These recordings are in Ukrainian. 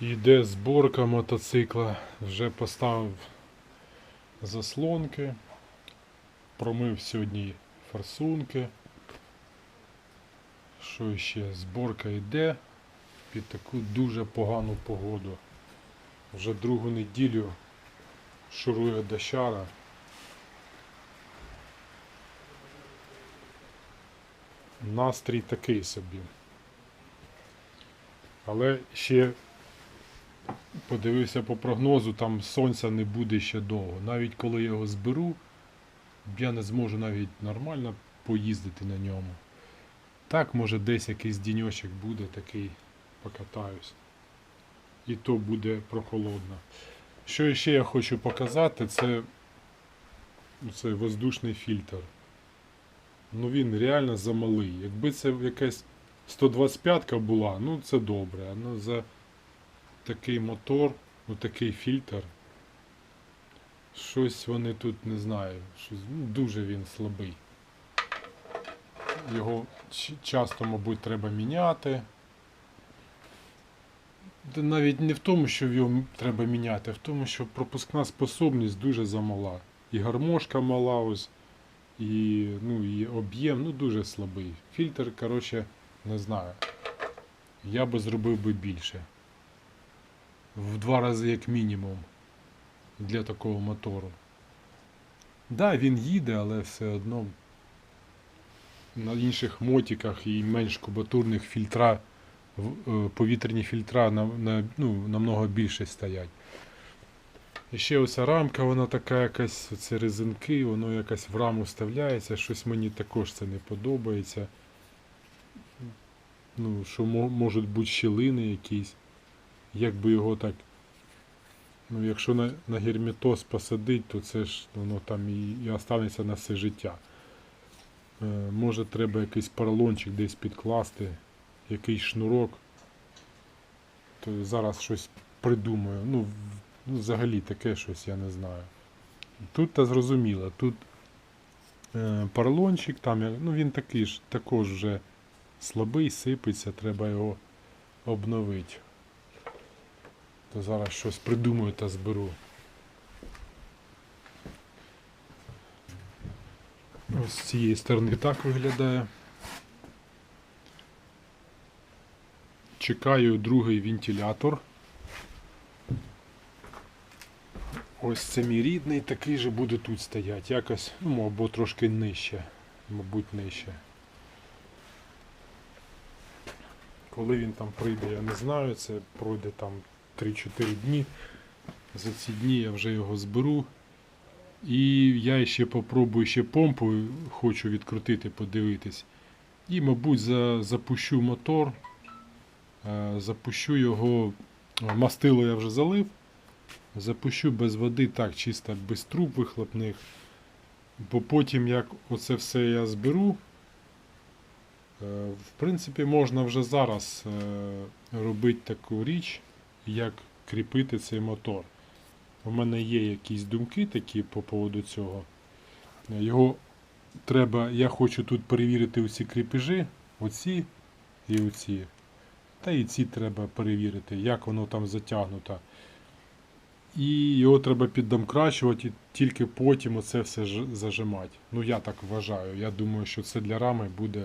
Йде зборка мотоцикла. Вже поставив заслонки. Промив сьогодні форсунки. Що ще? Зборка йде під таку дуже погану погоду. Вже другу неділю шурує дощара. Настрій такий собі. Але ще подивився по прогнозу, там сонця не буде ще довго. Навіть коли я його зберу, я не зможу навіть нормально поїздити на ньому. Так, може десь якийсь діньочок буде такий, покатаюсь. І то буде прохолодно. Що ще я хочу показати, це цей воздушний фільтр. Ну він реально замалий. Якби це якась 125 була, ну це добре. Ну за такий мотор, ну такий фільтр. Щось вони тут не знаю. Щось, ну, дуже він слабий. Його часто, мабуть, треба міняти. Навіть не в тому, що його треба міняти, а в тому, що пропускна способність дуже замала. І гармошка мала ось, і, ну, і об'єм ну, дуже слабий. Фільтр, коротше, не знаю. Я би зробив би більше. В два рази як мінімум для такого мотору. Да, він їде, але все одно на інших мотиках і менш кубатурних фільтра, е, повітряні фільтра на, на, ну, намного більше стоять. І ще оця рамка, вона така якась, це резинки, воно якась в раму вставляється, щось мені також це не подобається. Ну, що можуть бути щілини якісь. Як би його так. Ну, якщо на, на герметоз посадить, то це ж воно там і, і останеться на все життя. Е, може треба якийсь поролончик десь підкласти, якийсь шнурок. То зараз щось придумаю. Ну, ну взагалі таке щось я не знаю. Тут та зрозуміло, тут е, поролончик, там, ну він такий ж, також вже слабий, сипеться, треба його обновити. То зараз щось придумаю та зберу. Ось з цієї сторони так виглядає. Чекаю другий вентилятор. Ось це мій рідний, такий же буде тут стояти. Якось, ну або трошки нижче. Мабуть, нижче. Коли він там прийде, я не знаю. Це пройде там 3-4 дні. За ці дні я вже його зберу. І я ще попробую ще помпу, хочу відкрутити, подивитись. І, мабуть, за, запущу мотор. Е, Запущу його. Мастило я вже залив. Запущу без води, так, чисто без труб вихлопних. Бо потім, як оце все я зберу, е, в принципі, можна вже зараз е, робити таку річ, як кріпити цей мотор. У мене є якісь думки такі по поводу цього. Його треба, я хочу тут перевірити усі кріпежі, оці і оці. Та і ці треба перевірити, як воно там затягнуто. І його треба піддомкрачувати, і тільки потім оце все зажимати. Ну я так вважаю. Я думаю, що це для рами буде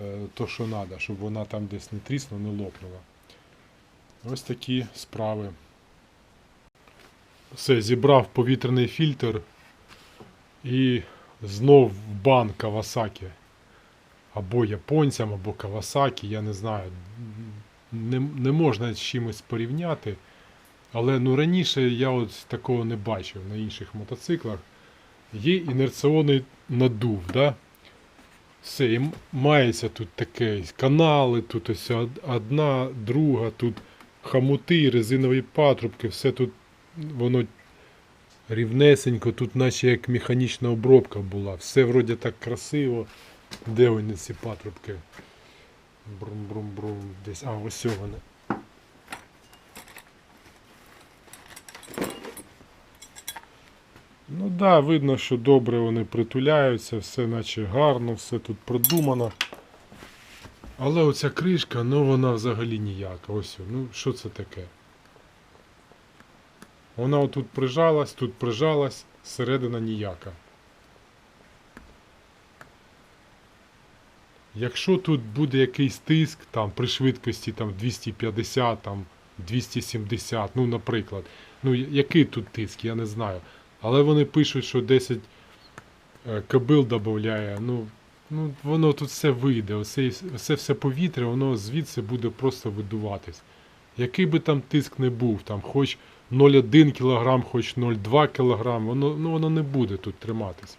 е, то, що треба, щоб вона там десь не тріснула, не лопнула. Ось такі справи. Все, зібрав повітряний фільтр і знов в бан Кавасакі. Або японцям, або Кавасакі, я не знаю. Не, не можна з чимось порівняти. Але ну, раніше я от такого не бачив на інших мотоциклах. Є інерційний надув, да? Все, і мається тут таке канали, тут ось одна, друга, тут хамути, резинові патрубки, все тут воно рівнесенько, тут наче як механічна обробка була. Все вроді так красиво. Де вони ці патрубки? Брум-брум-брум. Десь. А, ось вони. Ну так, да, видно, що добре вони притуляються, все наче гарно, все тут продумано. Але оця кришка, ну вона взагалі ніяка. Ось, ну що це таке? Вона отут прижалась, тут прижалась, середина ніяка. Якщо тут буде якийсь тиск там при швидкості там 250, там 270, ну наприклад. Ну який тут тиск, я не знаю. Але вони пишуть, що 10 е, кобил додає. Ну, ну воно тут все вийде. Оце, оце все повітря, воно звідси буде просто видуватись. Який би там тиск не був, там хоч 0,1 кг, хоч 0,2 кг, воно, ну, воно не буде тут триматись.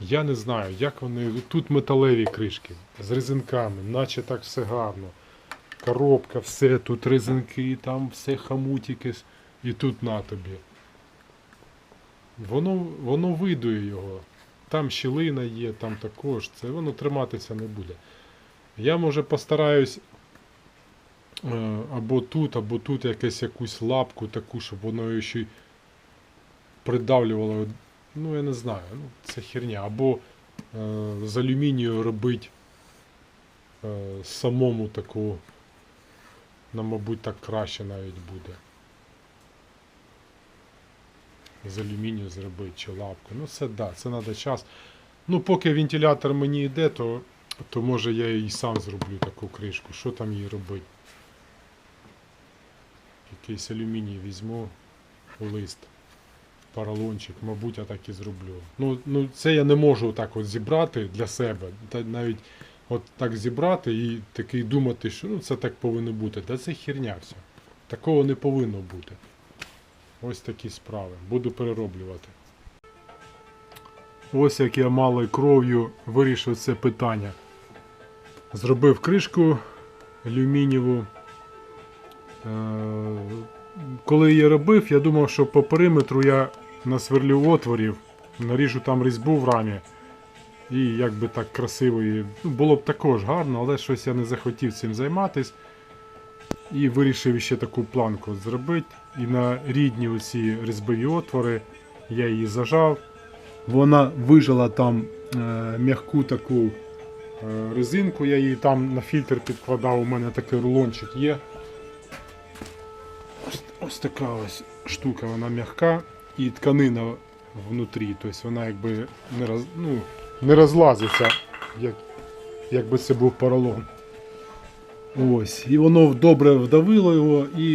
Я не знаю, як вони. Тут металеві кришки з резинками, наче так все гарно. Коробка, все, тут резинки, там все хамутики. І тут на тобі. Воно, воно видує його. Там щілина є, там також. Це воно триматися не буде. Я може постараюсь е, або тут, або тут якесь якусь лапку таку, щоб воно ще й придавлювало. Ну, я не знаю, ну, це херня. Або е, з алюмінію робити е, самому таку, ну, мабуть, так краще навіть буде. З алюмінію зробити чи лапку. Ну, це да, це треба час. Ну, поки вентилятор мені йде, то, то може я і сам зроблю таку кришку. Що там їй робити? Якийсь алюміній візьму лист. Поролончик, мабуть, я так і зроблю. Ну, ну це я не можу так от зібрати для себе. Та навіть от так зібрати і такий думати, що ну, це так повинно бути. Та це херня все. Такого не повинно бути. Ось такі справи. Буду перероблювати. Ось як я малою кров'ю вирішив це питання. Зробив кришку алюмінієву. Е, Коли її робив, я думав, що по периметру я насверлю отворів, наріжу там різьбу в рамі. І як би так красиво. Ну, було б також гарно, але щось я не захотів цим займатись. І вирішив ще таку планку зробити. І на рідні оці різьбові отвори я її зажав. Вона вижила там е, м'яку таку е, резинку, я її там на фільтр підкладав, у мене такий рулончик є. Ось, ось така ось штука, вона м'яка і тканина внутрі. Тобто вона якби не, роз, ну, не розлазиться, як, якби це був поролон. Ось, і воно добре вдавило його, і,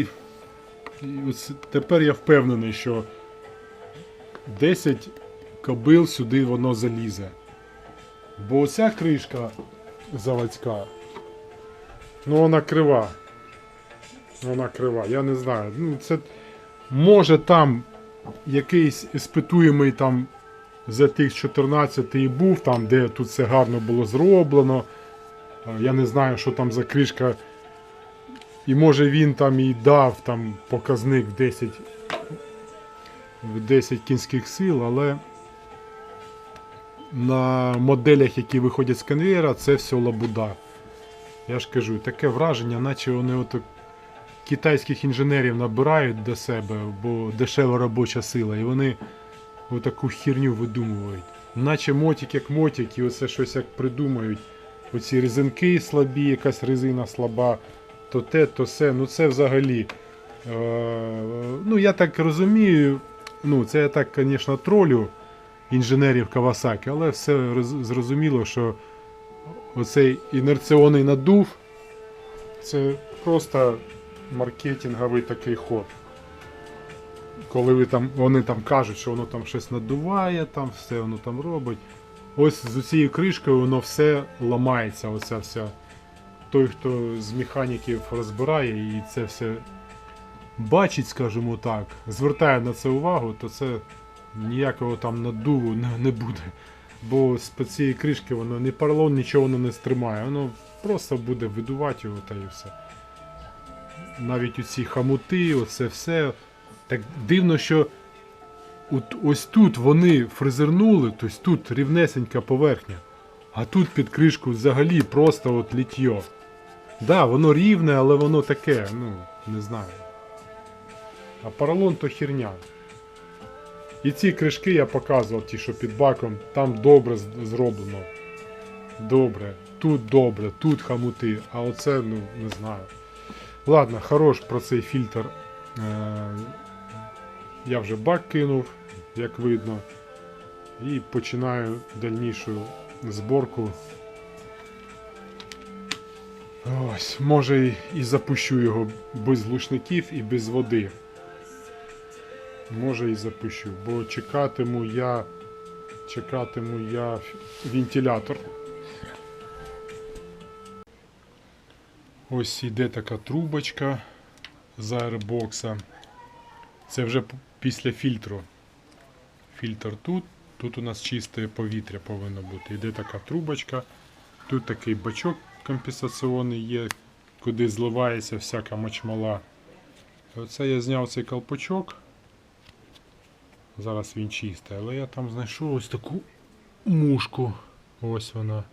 і ось тепер я впевнений, що 10 кобил сюди воно залізе. Бо оця кришка заводська, ну вона крива. Вона крива, я не знаю. Ну, це може там якийсь іспитуємий там за тих 14 і був, там, де тут все гарно було зроблено. Е, Я не знаю, що там за кришка. І може він там і дав там показник в 10, в 10 кінських сил, але на моделях, які виходять з конвейера, це все лабуда. Я ж кажу, таке враження, наче вони от китайських інженерів набирають до себе, бо дешева робоча сила, і вони отаку херню видумують. Наче мотик як мотик, і оце щось як придумають. Оці резинки слабі, якась резина слаба, то те, то все. Ну це взагалі. Е, ну я так розумію, ну це я так, звісно, тролю інженерів Кавасаки, але все зрозуміло, що оцей інерціонний надув це просто маркетинговий такий ход. Коли ви там, вони там кажуть, що воно там щось надуває, там все воно там робить. Ось з цією кришкою воно все ламається. Оця вся. Той, хто з механіків розбирає і це все бачить, скажімо так, звертає на це увагу, то це ніякого там надуву не, буде. Бо з цієї кришки воно не поролон, нічого воно не стримає, воно просто буде видувати його та і все. Навіть оці хамути, оце все. Так дивно, що от, ось тут вони фрезернули, тобто тут рівнесенька поверхня, а тут під кришку взагалі просто от літьо. Да, воно рівне, але воно таке, ну, не знаю. А поролон то херня. І ці кришки я показував, ті, що під баком, там добре зроблено. Добре. тут добре, тут хамути, а оце, ну, не знаю. Ладно, хорош про цей фільтр. Е, я вже бак кинув, як видно. І починаю дальнішу зборку. Ось, може і- запущу його без глушників і без води. Може і запущу, бо чекатиму я. Чекатиму я вентилятор. Ось іде така трубочка з аербокса. Це вже після фільтру. Фільтр тут, тут у нас чисте повітря повинно бути. Іде така трубочка. Тут такий бачок компенсаційний є, куди зливається всяка мочмала. Оце я зняв цей колпачок. Зараз він чистий, але я там знайшов ось таку мушку. Ось вона.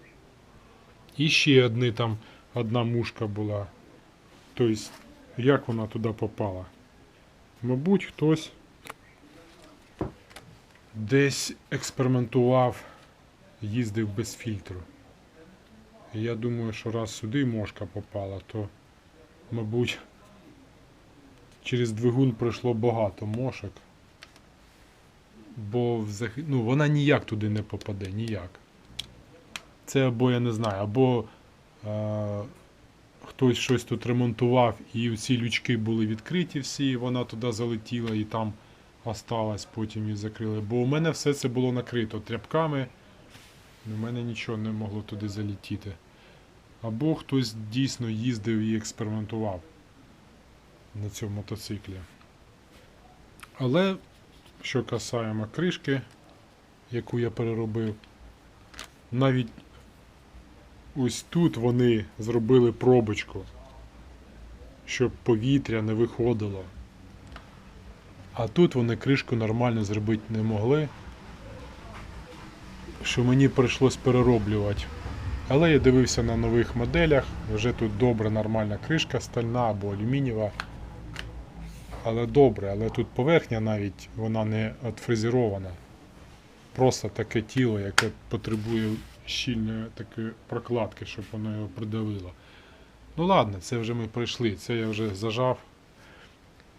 І ще одні там одна мушка була. Тобто, як вона туди попала? Мабуть, хтось десь експериментував, їздив без фільтру. І я думаю, що раз сюди мошка попала, то, мабуть, через двигун пройшло багато мошок. Бо взаг... ну, вона ніяк туди не попаде, ніяк. Це або я не знаю, або е... хтось щось тут ремонтував, і ці лючки були відкриті всі, і вона туди залетіла і там осталась, потім її закрили. Бо у мене все це було накрито тряпками. У мене нічого не могло туди залетіти. Або хтось дійсно їздив і експериментував на цьому мотоциклі. Але що касаємо кришки, яку я переробив, навіть ось тут вони зробили пробочку, щоб повітря не виходило. А тут вони кришку нормально зробити не могли, що мені прийшлось перероблювати. Але я дивився на нових моделях, вже тут добра нормальна кришка, стальна або алюмінієва. Але добре, але тут поверхня навіть вона не отфрезерована. Просто таке тіло, яке потребує щільної такої прокладки, щоб воно його придавило. Ну ладно, це вже ми пройшли, це я вже зажав.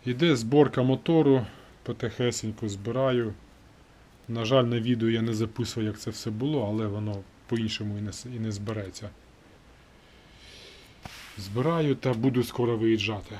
Іде зборка мотору, потихесеньку збираю. На жаль, на відео я не записував, як це все було, але воно по-іншому і і не збереться. Збираю та буду скоро виїжджати.